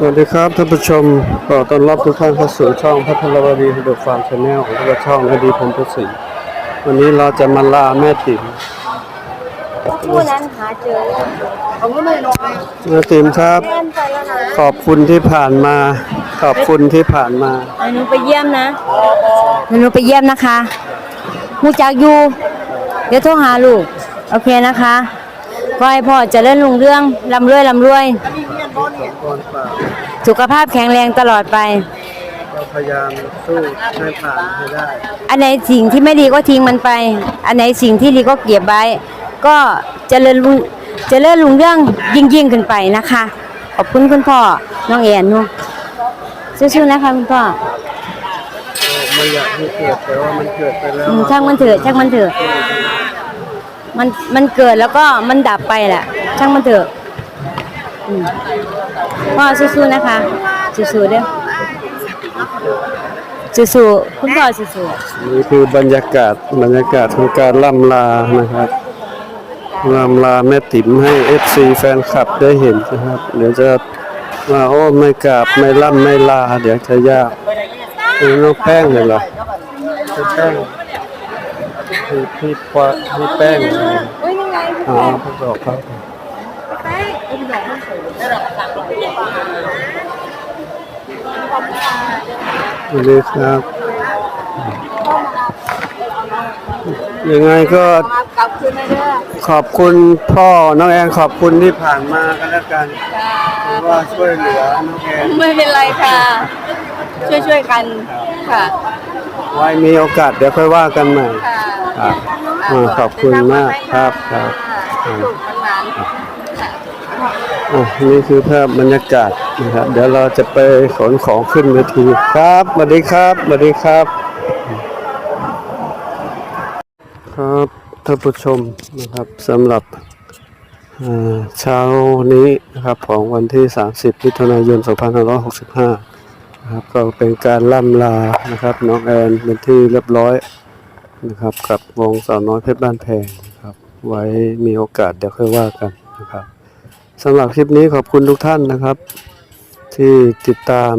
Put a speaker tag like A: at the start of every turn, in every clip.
A: สวัสดีครับท่านผู้ชมขอต้อนรับทุกท่านเข้าสู่ช่องพัทรวดีฮิดฟาร์มชาแนลและก็ช่องนาดีพรมประสิทธิ์วันนี้เราจะมาลาแม่ติ๋ม
B: ผู้นั้นหาเจอ
A: แม่ติ๋มครับ
B: แม่นไปแล้วนะ
A: ขอบคุณที่ผ่านมา ขอบคุณที่ผ่านมา
B: หนูไปเยี่ยมนะหนูไปเยี่ยมนะคะมูจักอยู่ เดี๋ยวโทรหาลูก โอเคนะคะ ขอให้พ่อเจะเล่นลุงเรื่องลำรวยลำรวย
A: ก่อนป่า
B: สุขภาพแข็งแรงตลอดไป
A: เราพยายามสู้ให้ผ่านให้ได้
B: อันไหนสิ่งที่ไม่ดีก็ทิ้งมันไป อันไหนสิ่งที่ดีก็เก็บไว้ ก็เจริญรุ่งเจริญรุ่งเรื่องยิ่งยิ่งๆขึ้นไปนะคะ ขอบคุณคุณพ่อ น้องแอนนูสู้ๆนะคะคุณพ่อ
A: ไม่อยากให้เกิดแต่ว่ามันเกิดไปแล้ว
B: อืมช่างมันเถอะช่างมันเถอะ มันมันเกิดแล้วก็มันดับไปแหละ ช่างมันเถอะอืมพ่อสู้ๆนะคะสู้ๆเด้อสู้ๆคุณพ่อสู้ๆ
A: นี่คือบรรยากาศบรรยากาศของการล่ำลานะครับล่ำลาแม่ติ๋มให้ FC แฟนคลับได้เห็นนะครับ เดี๋ยวจะมาโอ้ไม่กราบไม่ล่ำไม่ลา เดี๋ยวจะยากนี่น้องแป้งเลยเหรอแป้ง พี่พี่ควาพี่แป้งอ๋อพวกดอกครับสวัสดีครับยังไงก็ขอบคุณพ่อน้องแอนขอบคุณที่ผ่านมากันแล้วกันถือว่าช่วยเหลือน้องแอน
B: ไม่เป็นไรค่ะ ช่วยช่วยๆกันค่ะ
A: ไว้มีโอกาสเดี๋ยวค่อยว่ากันใหม่ ครับอ่าขอบคุณมากครับครับอ่า อะนี่คือภาพบรรยากาศนะครับ เดี๋ยวเราจะไปขนของขึ้นเวทีครับสวัสดีครับสวัสดีครับ ครับท่านผู้ชมนะครับสำหรับอ่าเช้านี้นะครับของวันที่ 30มิถุนายน 2565นะครับก็เป็นการล่ำลานะครับน้องแอนเป็นที่เรียบร้อย นะครับ กับวงสาวน้อยเพชรบ้านแพงนะครับ ไว้มีโอกาสเดี๋ยวค่อยว่ากันนะครับสำหรับคลิปนี้ขอบคุณทุกท่านนะครับ ที่ติดตาม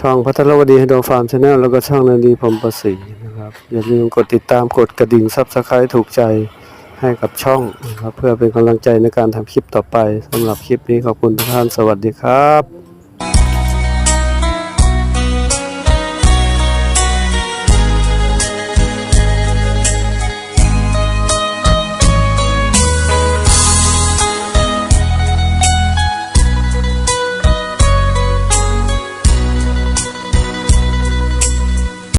A: ช่องพัทรวดีไฮโดรฟาร์มชาแนลแล้วก็ช่องนาดีพรมประสีนะครับ อย่าลืมกดติดตามกดกระดิ่งซับสไครต์ถูกใจให้กับช่องนะครับ เพื่อเป็นกำลังใจในการทำคลิปต่อไปสำหรับคลิปนี้ขอบคุณทุกท่านสวัสดีครับ